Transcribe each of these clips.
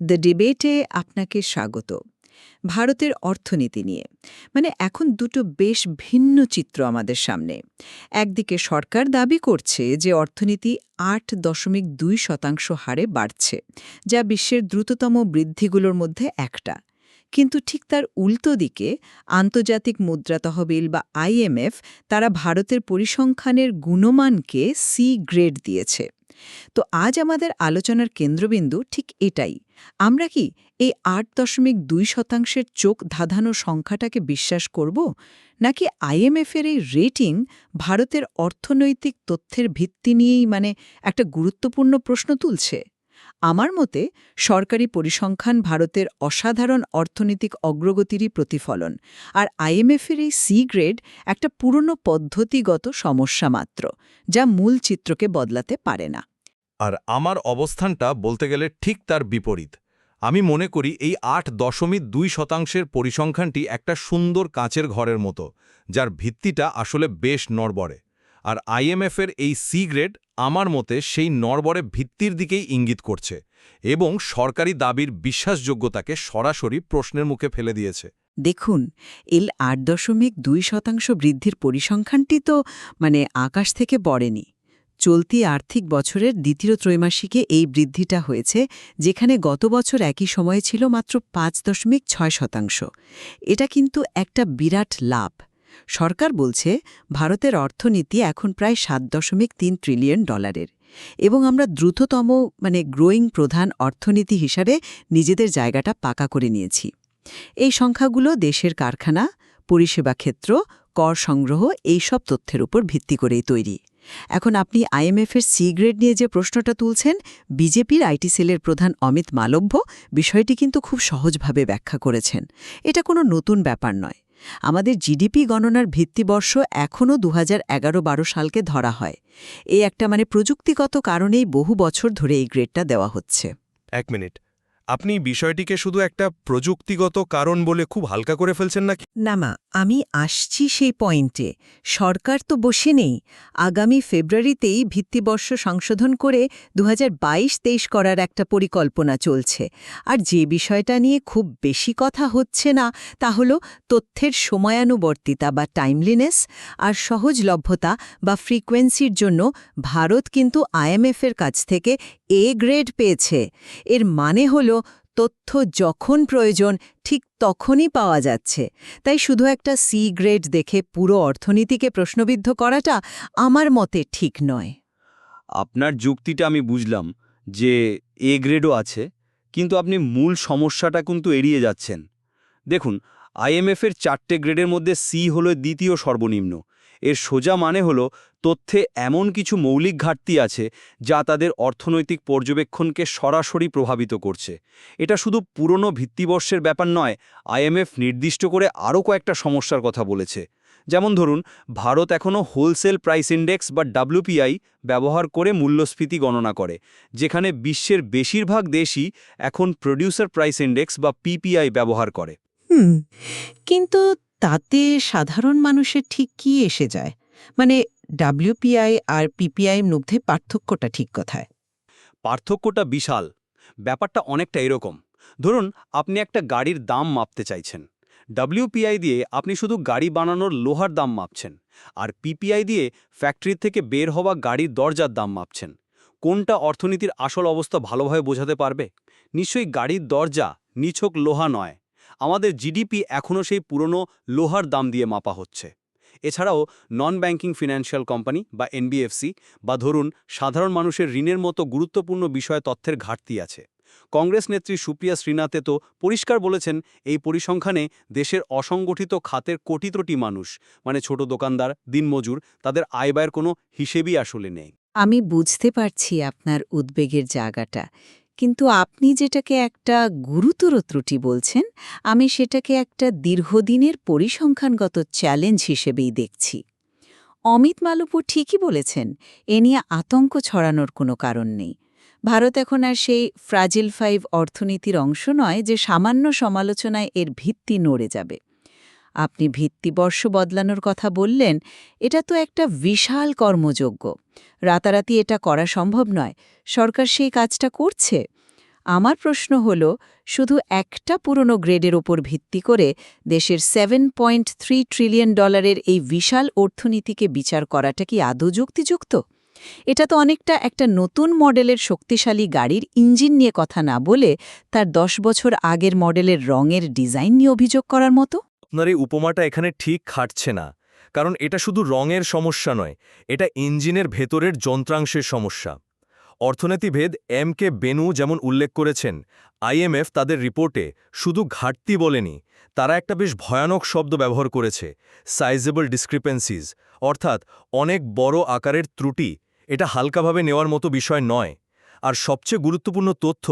The ডিবেটে আপনাকে স্বাগত। ভারতের অর্থনীতি নিয়ে। মানে এখন দুটো বেশ ভিন্ন চিত্র আমাদের সামনে। একদিকে সরকার দাবি করছে যে অর্থনীতি আট দশমিক দুই শতাংশ হারে বাড়ছে, যা বিশ্বের দ্রুততম বৃদ্ধিগুলোর মধ্যে একটা। কিন্তু ঠিক তার উল্টো দিকে আন্তর্জাতিক মুদ্রা তহবিল বা আইএমএফ তারা ভারতের পরিসংখ্যানের গুণমানকে সি গ্রেড দিয়েছে। তো আজ আমাদের আলোচনার কেন্দ্রবিন্দু ঠিক এটাই। আমরা কি এই আট দশমিক দুই শতাংশের চোখ ধাঁধানো সংখ্যাটাকে বিশ্বাস করব, নাকি আইএমএফের এই রেটিং ভারতের অর্থনৈতিক তথ্যের ভিত্তি নিয়েই মানে একটা গুরুত্বপূর্ণ প্রশ্ন তুলছে? আমার মতে সরকারি পরিসংখ্যান ভারতের অসাধারণ অর্থনৈতিক অগ্রগতিরই প্রতিফলন, আর আইএমএফের এই সি গ্রেড একটা পুরনো পদ্ধতিগত সমস্যা মাত্র, যা মূল চিত্রকে বদলাতে পারে না। আর আমার অবস্থানটা বলতে গেলে ঠিক তার বিপরীত। আমি মনে করি এই আট দশমিক দুই শতাংশের পরিসংখ্যানটি একটা সুন্দর কাঁচের ঘরের মতো, যার ভিত্তিটা আসলে বেশ নড়বড়ে। আর আইএমএফের এই সি গ্রেড আমার মতে সেই নড়বড়ে ভিত্তির দিকেই ইঙ্গিত করছে এবং সরকারি দাবির বিশ্বাসযোগ্যতাকে সরাসরি প্রশ্নের মুখে ফেলে দিয়েছে। দেখুন, এল আট দশমিক দুই শতাংশ বৃদ্ধির পরিসংখ্যানটি তো মানে আকাশ থেকে পড়েনি। চলতি আর্থিক বছরের দ্বিতীয় ত্রৈমাসিকে এই বৃদ্ধিটা হয়েছে, যেখানে গত বছর একই সময়ে ছিল মাত্র পাঁচ দশমিক ছয় শতাংশ। এটা কিন্তু একটা বিরাট লাভ। সরকার বলছে, ভারতের অর্থনীতি এখন প্রায় সাত দশমিক তিন ট্রিলিয়ন ডলারের এবং আমরা দ্রুততম মানে গ্রোয়িং প্রধান অর্থনীতি হিসাবে নিজেদের জায়গাটা পাকা করে নিয়েছি। এই সংখ্যাগুলো দেশের কারখানা, পরিষেবা ক্ষেত্র, কর সংগ্রহ এই সব তথ্যের উপর ভিত্তি করেই তৈরি। এখন আপনি আইএমএফের সি গ্রেড নিয়ে যে প্রশ্নটা তুলছেন, বিজেপির আইটি সেলের প্রধান অমিত মালব্য বিষয়টি কিন্তু খুব সহজভাবে ব্যাখ্যা করেছেন। এটা কোনো নতুন ব্যাপার নয়। আমাদের জিডিপি গণনার ভিত্তিবর্ষ এখনও দু হাজার এগারো সালকে ধরা হয়। এই একটা মানে প্রযুক্তিগত কারণেই বহু বছর ধরে এই গ্রেডটা দেওয়া হচ্ছে। এক মিনিট। আপনি বিষয়টিকে শুধু একটা প্রযুক্তিগত কারণ বলে খুব হালকা করে ফেলছেন নাকি? না মা, আমি আসছি সেই পয়েন্টে। সরকার তো বসে নেই। আগামী ফেব্রুয়ারিতেই ভিত্তিবর্ষ সংশোধন করে দু হাজার করার একটা পরিকল্পনা চলছে। আর যে বিষয়টা নিয়ে খুব বেশি কথা হচ্ছে না, তা হল তথ্যের সময়ানুবর্তিতা বা টাইমলিনেস আর সহজলভ্যতা বা ফ্রিকোয়েন্সির জন্য ভারত কিন্তু আইএমএফের কাছ থেকে এ গ্রেড পেয়েছে। এর মানে হল তথ্য যখন প্রয়োজন, ঠিক তখনই পাওয়া যাচ্ছে। তাই শুধু একটা সি গ্রেড দেখে পুরো অর্থনীতিকে প্রশ্নবিদ্ধ করাটা আমার মতে ঠিক নয়। আপনার যুক্তিটা আমি বুঝলাম যে এ গ্রেডও আছে, কিন্তু আপনি মূল সমস্যাটা কিন্তু এড়িয়ে যাচ্ছেন। দেখুন আইএমএফের চারটে গ্রেডের মধ্যে সি হলো দ্বিতীয় সর্বনিম্ন। এর সোজা মানে হলো তথ্যে এমন কিছু মৌলিক ঘাটতি আছে যা তাদের অর্থনৈতিক পর্যবেক্ষণকে সরাসরি প্রভাবিত করছে। এটা শুধু পুরনো ভিত্তিবর্ষের ব্যাপার নয় আইএমএফ নির্দিষ্ট করে আরও কয়েকটা সমস্যার কথা বলেছে। যেমন ধরুন, ভারত এখনও হোলসেল প্রাইস ইন্ডেক্স বা ডাব্লুপিআই ব্যবহার করে মূল্যস্ফীতি গণনা করে, যেখানে বিশ্বের বেশিরভাগ দেশই এখন প্রডিউসার প্রাইস ইন্ডেক্স বা পিপিআই ব্যবহার করে। কিন্তু তাতে সাধারণ মানুষের ঠিক কি এসে যায়? মানে ডাব্লিউপিআই আর পিপিআই মধ্যে পার্থক্যটা ঠিক কথায়? পার্থক্যটা বিশাল। ব্যাপারটা অনেকটা এরকম। ধরুন, আপনি একটা গাড়ির দাম মাপতে চাইছেন। ডাব্লিউপিআই দিয়ে আপনি শুধু গাড়ি বানানোর লোহার দাম মাপছেন আর পিপিআই দিয়ে ফ্যাক্টরি থেকে বের হওয়া গাড়ির দরজার দাম মাপছেন। কোনটা অর্থনীতির আসল অবস্থা ভালোভাবে বোঝাতে পারবে? নিশ্চয়ই গাড়ির দরজা নিছক লোহা নয়। আমাদের জিডিপি এখনও সেই পুরনো লোহার দাম দিয়ে মাপা হচ্ছে। এছাড়াও নন ব্যাংকিং ফিনান্সিয়াল কোম্পানি বা এনবিএফসি বা ধরুন সাধারণ মানুষের ঋণের মতো গুরুত্বপূর্ণ বিষয়ে তথ্যের ঘাটতি আছে। কংগ্রেস নেত্রী সুপ্রিয়া শ্রীনাথে তো পরিষ্কার বলেছেন, এই পরিসংখ্যানে দেশের অসংগঠিত খাতের কোটিত্রটি মানুষ মানে ছোট দোকানদার, দিনমজুর, তাদের আয় ব্যয়ের কোনো হিসেবই আসলে নেই। আমি বুঝতে পারছি আপনার উদ্বেগের জায়গাটা। কিন্তু আপনি যেটাকে একটা গুরুতর ত্রুটি বলছেন, আমি সেটাকে একটা দীর্ঘদিনের পরিসংখ্যানগত চ্যালেঞ্জ হিসেবেই দেখছি। অমিত মালব্য ঠিকই বলেছেন, এ নিয়ে আতঙ্ক ছড়ানোর কোনো কারণ নেই। ভারত এখন আর সেই ফ্রাজিল ফাইভ অর্থনীতির অংশ নয় যে সামান্য সমালোচনায় এর ভিত্তি নড়ে যাবে। আপনি ভিত্তিবর্ষ বদলানোর কথা বললেন, এটা তো একটা বিশাল কর্মযোগ্য। রাতারাতি এটা করা সম্ভব নয়। সরকার সেই কাজটা করছে। আমার প্রশ্ন হল, শুধু একটা পুরনো গ্রেডের ওপর ভিত্তি করে দেশের সেভেন পয়েন্ট থ্রি ট্রিলিয়ন ডলারের এই বিশাল অর্থনীতিকে বিচার করাটা কি আদৌ যুক্তিযুক্ত? এটা তো অনেকটা একটা নতুন মডেলের শক্তিশালী গাড়ির ইঞ্জিন নিয়ে কথা না বলে তার দশ বছর আগের মডেলের রঙের ডিজাইন নিয়ে অভিযোগ করার মতো। আপনার এই উপমাটা এখানে ঠিক খাটছে না, কারণ এটা শুধু রঙের সমস্যা নয়, এটা ইঞ্জিনের ভেতরের যন্ত্রাংশের সমস্যা। অর্থনীতিভেদ এম কে বেনু যেমন উল্লেখ করেছেন আইএমএফ তাদের রিপোর্টে শুধু ঘাটতি বলেনি, তারা একটা বেশ ভয়ানক শব্দ ব্যবহার করেছে, সাইজেবল ডিসক্রিপেন্সিজ অর্থাৎ অনেক বড় আকারের ত্রুটি, এটা হালকাভাবে নেওয়ার মতো বিষয় নয়। আর সবচেয়ে গুরুত্বপূর্ণ তথ্য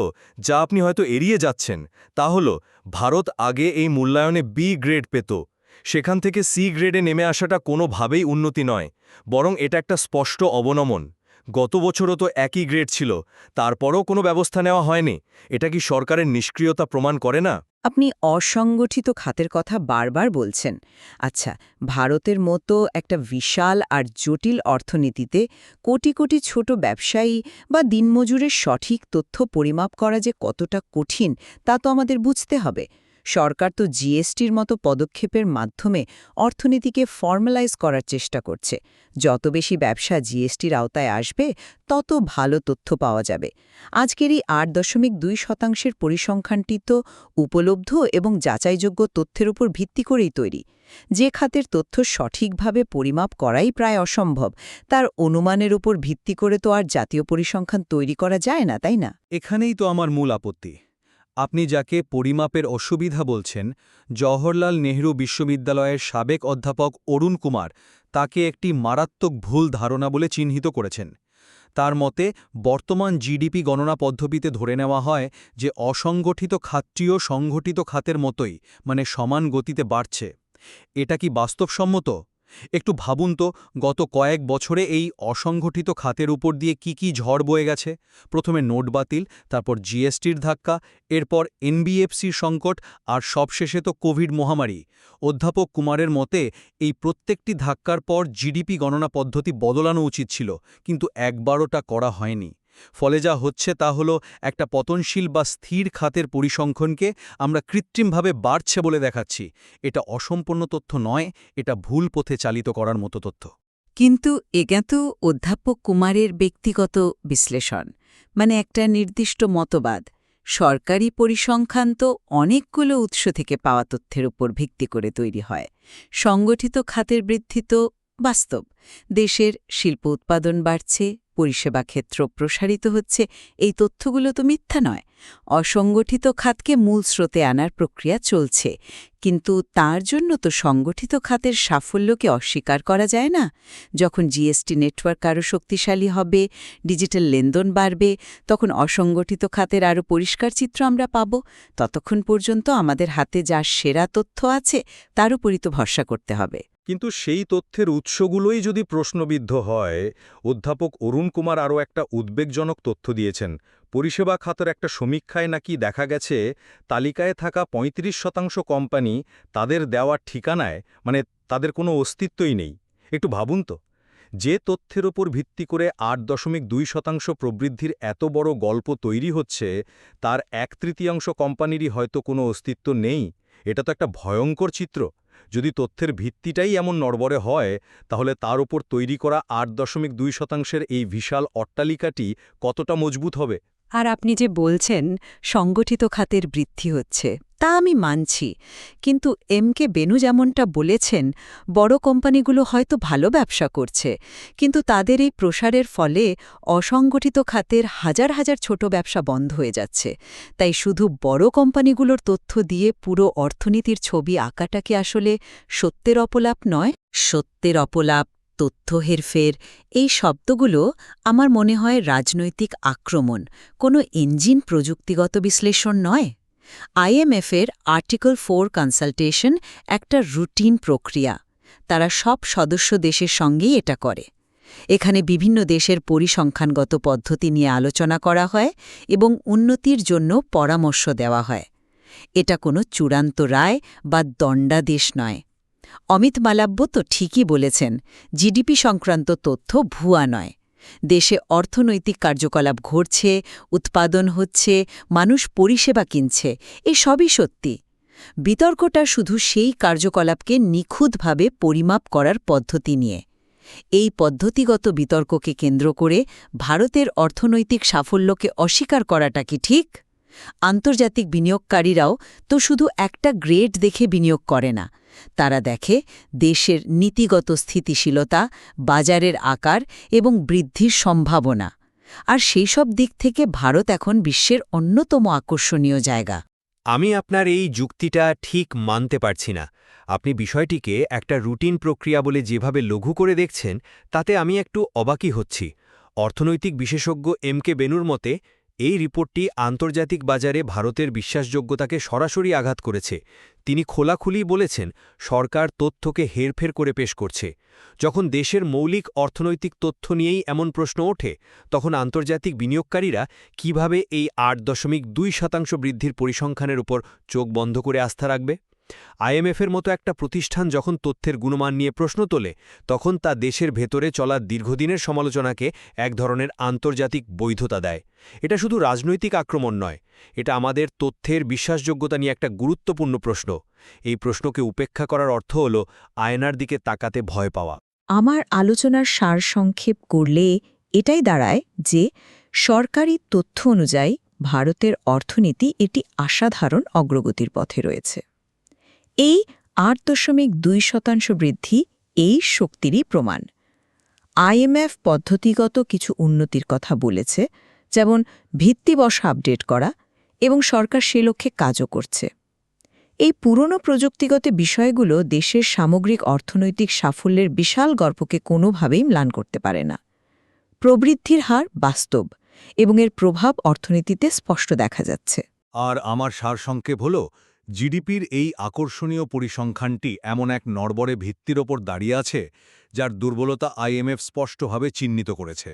যা আপনি হয়তো এড়িয়ে যাচ্ছেন তা হল, ভারত আগে এই মূল্যায়নে বি গ্রেড পেত। সেখান থেকে সি গ্রেডে নেমে আসাটা কোনোভাবেই উন্নতি নয়, বরং এটা একটা স্পষ্ট অবনমন। গত বছরও তো একই গ্রেড ছিল, তারপরও কোনো ব্যবস্থা নেওয়া হয়নি। এটা কি সরকারের নিষ্ক্রিয়তা প্রমাণ করে না? আপনি অসংগঠিত খাতের কথা বারবার বলছেন। আচ্ছা ভারতের মতো একটা বিশাল আর জটিল অর্থনীতিতে কোটি কোটি ছোট ব্যবসায়ী বা দিনমজুরের সঠিক তথ্য পরিমাপ করা যে কতটা কঠিন, তা তো আমাদের বুঝতে হবে। সরকার তো জিএসটির মতো পদক্ষেপের মাধ্যমে অর্থনীতিকে ফর্মালাইজ করার চেষ্টা করছে। যত বেশি ব্যবসা জিএসটির আওতায় আসবে, তত ভালো তথ্য পাওয়া যাবে। আজকের এই আট দশমিক দুই শতাংশের পরিসংখ্যানটি তো উপলব্ধ এবং যাচাইযোগ্য তথ্যের উপর ভিত্তি করেই তৈরি। যে খাতের তথ্য সঠিকভাবে পরিমাপ করাই প্রায় অসম্ভব, তার অনুমানের উপর ভিত্তি করে তো আর জাতীয় পরিসংখ্যান তৈরি করা যায় না, তাই না? এখানেই তো আমার মূল আপত্তি। আপনি যাকে পরিমাপের অসুবিধা বলছেন, জওহরলাল নেহরু বিশ্ববিদ্যালয়ের সাবেক অধ্যাপক অরুণ কুমার তাকে একটি মারাত্মক ভুল ধারণা বলে চিহ্নিত করেছেন। তার মতে, বর্তমান জিডিপি গণনা পদ্ধতিতে ধরে নেওয়া হয় যে অসংগঠিত খাতটিও সংগঠিত খাতের মতোই মানে সমান গতিতে বাড়ছে। এটা কি বাস্তবসম্মত? একটু ভাবুন তো, গত কয়েক বছরে এই অসংগঠিত খাতের উপর দিয়ে কি কি ঝড় বয়ে গেছে? প্রথমে নোট বাতিল, তারপর জিএসটির ধাক্কা, এরপর এনবিএফসির সংকট আর সবশেষে তো কোভিড মহামারী। অধ্যাপক কুমারের মতে, এই প্রত্যেকটি ধাক্কার পর জিডিপি গণনা পদ্ধতি বদলানো উচিত ছিল, কিন্তু একবারও তা করা হয়নি। ফলে যা হচ্ছে তা হল একটা পতনশীল বা স্থির খাতের পরিসংখ্যানকে আমরা কৃত্রিমভাবে বাড়ছে বলে দেখাচ্ছি। এটা অসম্পূর্ণ তথ্য নয়, এটা ভুল পথে চালিত করার মতো তথ্য। কিন্তু এজ্ঞা তো অধ্যাপক কুমারের ব্যক্তিগত বিশ্লেষণ মানে একটা নির্দিষ্ট মতবাদ, সরকারি পরিসংখ্যান তো অনেকগুলো উৎস থেকে পাওয়া তথ্যের উপর ভিত্তি করে তৈরি হয়। সংগঠিত খাতের বৃদ্ধি তো বাস্তব, দেশের শিল্প উৎপাদন বাড়ছে পরিষেবা ক্ষেত্র প্রসারিত হচ্ছে, এই তথ্যগুলো তো মিথ্যা নয়। অসংগঠিত খাতকে মূল স্রোতে আনার প্রক্রিয়া চলছে। কিন্তু তার জন্য তো সংগঠিত খাতের সাফল্যকে অস্বীকার করা যায় না। যখন জিএসটি নেটওয়ার্ক আরও শক্তিশালী হবে, ডিজিটাল লেনদেন বাড়বে, তখন অসংগঠিত খাতের আরও পরিষ্কার চিত্র আমরা পাব। ততক্ষণ পর্যন্ত আমাদের হাতে যা সেরা তথ্য আছে, তার উপরই তো ভরসা করতে হবে। কিন্তু সেই তথ্যের উৎসগুলোই যদি প্রশ্নবিদ্ধ হয়, অধ্যাপক অরুণ কুমার আরও একটা উদ্বেগজনক তথ্য দিয়েছেন। পরিষেবা খাতের একটা সমীক্ষায় নাকি দেখা গেছে, তালিকায় থাকা ৩৫ শতাংশ কোম্পানি তাদের দেওয়া ঠিকানায় মানে তাদের কোনো অস্তিত্বই নেই। একটু ভাবুন তো, যে তথ্যের ওপর ভিত্তি করে আট দশমিক দুই শতাংশ প্রবৃদ্ধির এত বড় গল্প তৈরি হচ্ছে, তার এক তৃতীয়াংশ কোম্পানিরই হয়তো কোনো অস্তিত্ব নেই। এটা তো একটা ভয়ঙ্কর চিত্র। যদি তথ্যের ভিত্তিটাই এমন নড়বড়ে হয়, তাহলে তার উপর তৈরি করা আট দশমিক দুই শতাংশের এই বিশাল অট্টালিকাটি কতটা মজবুত হবে? আর আপনি যে বলছেন, সংগঠিত খাতের বৃদ্ধি হচ্ছে। তা আমি মানছি। কিন্তু এম কে বেনু যেমনটা বলেছেন, বড় কোম্পানিগুলো হয়তো ভালো ব্যবসা করছে, কিন্তু তাদের এই প্রসারের ফলে অসংগঠিত খাতের হাজার হাজার ছোট ব্যবসা বন্ধ হয়ে যাচ্ছে। তাই শুধু বড় কোম্পানিগুলোর তথ্য দিয়ে পুরো অর্থনীতির ছবি আঁকাটাকে আসলে সত্যের অপলাপ নয়? সত্যের অপলাপ, তথ্য হেরফের, এই শব্দগুলো আমার মনে হয় রাজনৈতিক আক্রমণ, কোনো ইঞ্জিন প্রযুক্তিগত বিশ্লেষণ নয়। আইএমএফের আর্টিকেল ফোর কনসালটেশন একটা রুটিন প্রক্রিয়া। তারা সব সদস্য দেশের সঙ্গেই এটা করে। এখানে বিভিন্ন দেশের পরিসংখ্যানগত পদ্ধতি নিয়ে আলোচনা করা হয় এবং উন্নতির জন্য পরামর্শ দেওয়া হয়। এটা কোনো চূড়ান্ত রায় বা দণ্ডাদেশ নয়। অমিত মালাব্য তো ঠিকই বলেছেন, জিডিপি সংক্রান্ত তথ্য ভুয়া নয়। দেশে অর্থনৈতিক কার্যকলাপ ঘটছে, উৎপাদন হচ্ছে, মানুষ পরিষেবা কিনছে, এ সবই সত্যি। বিতর্কটা শুধু সেই কার্যকলাপকে নিখুঁতভাবে পরিমাপ করার পদ্ধতি নিয়ে। এই পদ্ধতিগত বিতর্ককে কেন্দ্র করে ভারতের অর্থনৈতিক সাফল্যকে অস্বীকার করাটা কি ঠিক? আন্তর্জাতিক বিনিয়োগকারীরাও তো শুধু একটা গ্রেড দেখে বিনিয়োগ করে না তারা দেখে দেশের নীতিগত স্থিতিশীলতা, বাজারের আকার এবং বৃদ্ধির সম্ভাবনা। আর সেই সব দিক থেকে ভারত এখন বিশ্বের অন্যতম আকর্ষণীয় জায়গা। আমি আপনার এই যুক্তিটা ঠিক মানতে পারছি না। আপনি বিষয়টিকে একটা রুটিন প্রক্রিয়া বলে যেভাবে লঘু করে দেখছেন, তাতে আমি একটু অবাকই হচ্ছি। অর্থনৈতিক বিশেষজ্ঞ এম কে বেনুর মতে, এই রিপোর্টটি আন্তর্জাতিক বাজারে ভারতের বিশ্বাসযোগ্যতাকে সরাসরি আঘাত করেছে। তিনি খোলাখুলি বলেছেন, সরকার তথ্যকে হেরফের করে পেশ করছে। যখন দেশের মৌলিক অর্থনৈতিক তথ্য নিয়েই এমন প্রশ্ন ওঠে, তখন আন্তর্জাতিক বিনিয়োগকারীরা কীভাবে এই আট দশমিক দুই শতাংশ বৃদ্ধির পরিসংখ্যানের উপর চোখ বন্ধ করে আস্থা রাখবে? আইএমএফের মতো একটা প্রতিষ্ঠান যখন তথ্যের গুণমান নিয়ে প্রশ্ন তোলে, তখন তা দেশের ভেতরে চলা দীর্ঘদিনের সমালোচনাকে এক ধরনের আন্তর্জাতিক বৈধতা দেয়। এটা শুধু রাজনৈতিক আক্রমণ নয় এটা আমাদের তথ্যের বিশ্বাসযোগ্যতা নিয়ে একটা গুরুত্বপূর্ণ প্রশ্ন। এই প্রশ্নকে উপেক্ষা করার অর্থ হল আয়নার দিকে তাকাতে ভয় পাওয়া। আমার আলোচনার সারসংক্ষেপ করলে এটাই দাঁড়ায় যে সরকারি তথ্য অনুযায়ী ভারতের অর্থনীতি এটি আসাধারণ অগ্রগতির পথে রয়েছে। এই আট দশমিক দুই শতাংশ বৃদ্ধি এই শক্তিরই প্রমাণ। আইএমএফ পদ্ধতিগত কিছু উন্নতির কথা বলেছে, যেমন ভিত্তিবসা আপডেট করা এবং সরকার সে লক্ষ্যে কাজও করছে। এই পুরনো প্রযুক্তিগত বিষয়গুলো দেশের সামগ্রিক অর্থনৈতিক সাফল্যের বিশাল গল্পকে কোনোভাবেই ম্লান করতে পারে না। প্রবৃদ্ধির হার বাস্তব এবং এর প্রভাব অর্থনীতিতে স্পষ্ট দেখা যাচ্ছে। আর আমার সারসংক্ষেপ হল, জিডিপির এই আকর্ষণীয় পরিসংখ্যানটি এমন এক নড়বড়ে ভিত্তির ওপর দাঁড়িয়ে আছে, যার দুর্বলতা আইএমএফ স্পষ্টভাবে চিহ্নিত করেছে।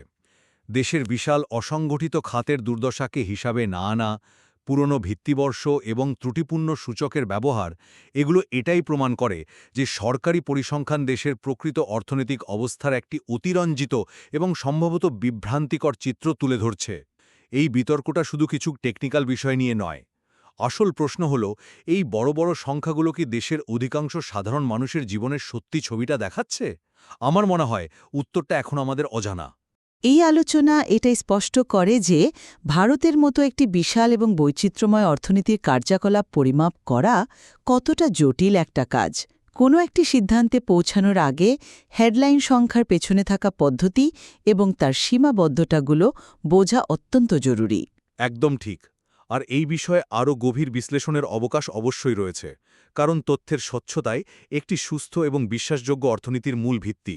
দেশের বিশাল অসংগঠিত খাতের দুর্দশাকে হিসাবে না আনা পুরনো ভিত্তিবর্ষ এবং ত্রুটিপূর্ণ সূচকের ব্যবহার, এগুলো এটাই প্রমাণ করে যে সরকারি পরিসংখ্যান দেশের প্রকৃত অর্থনৈতিক অবস্থার একটি অতিরঞ্জিত এবং সম্ভবত বিভ্রান্তিকর চিত্র তুলে ধরছে। এই বিতর্কটা শুধু কিছু টেকনিক্যাল বিষয় নিয়ে নয়। আসল প্রশ্ন হল, এই বড় বড় সংখ্যাগুলো কি দেশের অধিকাংশ সাধারণ মানুষের জীবনের সত্যি ছবিটা দেখাচ্ছে? আমার মনে হয় উত্তরটা এখন আমাদের অজানা। এই আলোচনা এটাই স্পষ্ট করে যে ভারতের মতো একটি বিশাল এবং বৈচিত্র্যময় অর্থনীতির কার্যকলাপ পরিমাপ করা কতটা জটিল একটা কাজ। কোনো একটি সিদ্ধান্তে পৌঁছানোর আগে হেডলাইন সংখ্যার পেছনে থাকা পদ্ধতি এবং তার সীমাবদ্ধতাগুলো বোঝা অত্যন্ত জরুরি। একদম ঠিক। আর এই বিষয়ে আরও গভীর বিশ্লেষণের অবকাশ অবশ্যই রয়েছে, কারণ তথ্যের স্বচ্ছতাই একটি সুস্থ এবং বিশ্বাসযোগ্য অর্থনীতির মূল ভিত্তি।